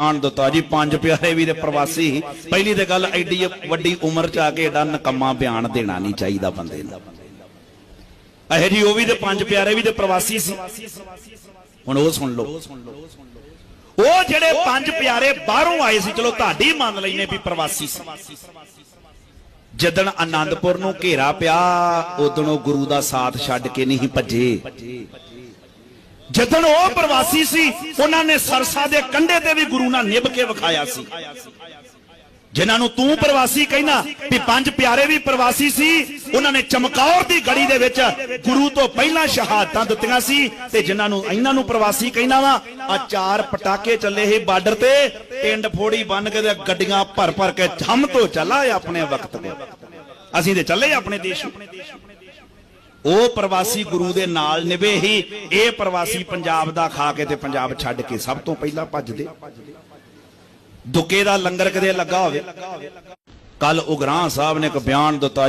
ਬਿਆਨ ਦਿੱਤਾ ਜੀ। ਪੰਜ ਪਿਆਰੇ ਵੀ ਦੇ ਪ੍ਰਵਾਸੀ, ਪਹਿਲੀ ਤੇ ਗੱਲ ਐਡੀ ਵੱਡੀ ਉਮਰ ਚ ਆ ਕੇ ਏਡਾ ਨਕਮਾ ਬਿਆਨ ਦੇਣਾ ਨਹੀਂ ਚਾਹੀਦਾ ਬੰਦੇ ਨੂੰ। ਇਹ ਜੀ ਉਹ ਵੀ ਤੇ ਪੰਜ ਪਿਆਰੇ ਵੀ ਤੇ ਪ੍ਰਵਾਸੀ ਸੀ। ਹੁਣ ਉਹ ਸੁਣ ਲਓ। ਉਹ ਜਿਹੜੇ ਪੰਜ ਪਿਆਰੇ ਬਾਹਰੋਂ ਆਏ ਸੀ, ਚਲੋ ਤੁਹਾਡੀ ਮੰਨ ਲੈਨੇ ਵੀ ਪ੍ਰਵਾਸੀ ਸੀ। ਜਦਣ ਆਨੰਦਪੁਰ ਨੂੰ ਘੇਰਾ ਪਿਆ, ਉਦੋਂ ਗੁਰੂ ਦਾ ਸਾਥ ਛੱਡ ਕੇ ਨਹੀਂ ਭੱਜੇ। ਜਦਣ ਉਹ ਪ੍ਰਵਾਸੀ ਸੀ, ਉਹਨਾਂ ਨੇ ਸਰਸਾ ਦੇ ਕੰਢੇ ਤੇ ਵੀ ਗੁਰੂ ਨਾਲ ਨਿਭ ਕੇ ਵਿਖਾਇਆ ਸੀ ਜਿਨ੍ਹਾਂ ਨੂੰ ਤੂੰ ਪ੍ਰਵਾਸੀ ਕਹਿਣਾ, ਵੀ ਪੰਜ ਪਿਆਰੇ ਵੀ ਪ੍ਰਵਾਸੀ ਸੀ, ਉਹਨਾਂ ਨੇ ਚਮਕੌਰ ਦੀ ਗੜੀ ਦੇ ਵਿੱਚ ਗੁਰੂ ਤੋਂ ਪਹਿਲਾਂ ਸ਼ਹਾਦਤਾਂ ਦਿੱਤੀਆਂ ਸੀ ਤੇ ਜਿਨ੍ਹਾਂ ਨੂੰ ਇਹਨਾਂ ਨੂੰ ਪ੍ਰਵਾਸੀ ਕਹਿੰਦਾ ਵਾ, ਆ ਚਾਰ ਪਟਾਕੇ ਚੱਲੇ ਸੀ ਬਾਰਡਰ ਤੇ ਟਿੰਡ ਫੋੜੀ ਬੰਨ ਕੇ ਤੇ ਗੱਡੀਆਂ ਭਰ ਭਰ ਕੇ ਜੰਮ ਤੋਂ ਚੱਲਾ ਆਪਣੇ ਵਕਤ ਤੇ ਅਸੀਂ ਤੇ ਚੱਲੇ ਆਪਣੇ ਦੇਸ਼ ਨੂੰ। ਉਹ ਪ੍ਰਵਾਸੀ ਗੁਰੂ ਦੇ ਨਾਲ ਨਿਭੇ ਹੀ, ਇਹ ਪ੍ਰਵਾਸੀ ਪੰਜਾਬ ਦਾ ਖਾ ਕੇ ਤੇ ਪੰਜਾਬ ਛੱਡ ਕੇ ਸਭ ਤੋਂ ਪਹਿਲਾਂ ਭੱਜਦੇ। ਦੁੱਕੇ ਦਾ ਲੰਗਰ ਕਦੇ ਲੱਗਾ ਹੋਵੇ। ਕੱਲ ਉਗਰਾਂ ਸਾਹਿਬ ਨੇ ਇੱਕ ਬਿਆਨ ਦਿੱਤਾ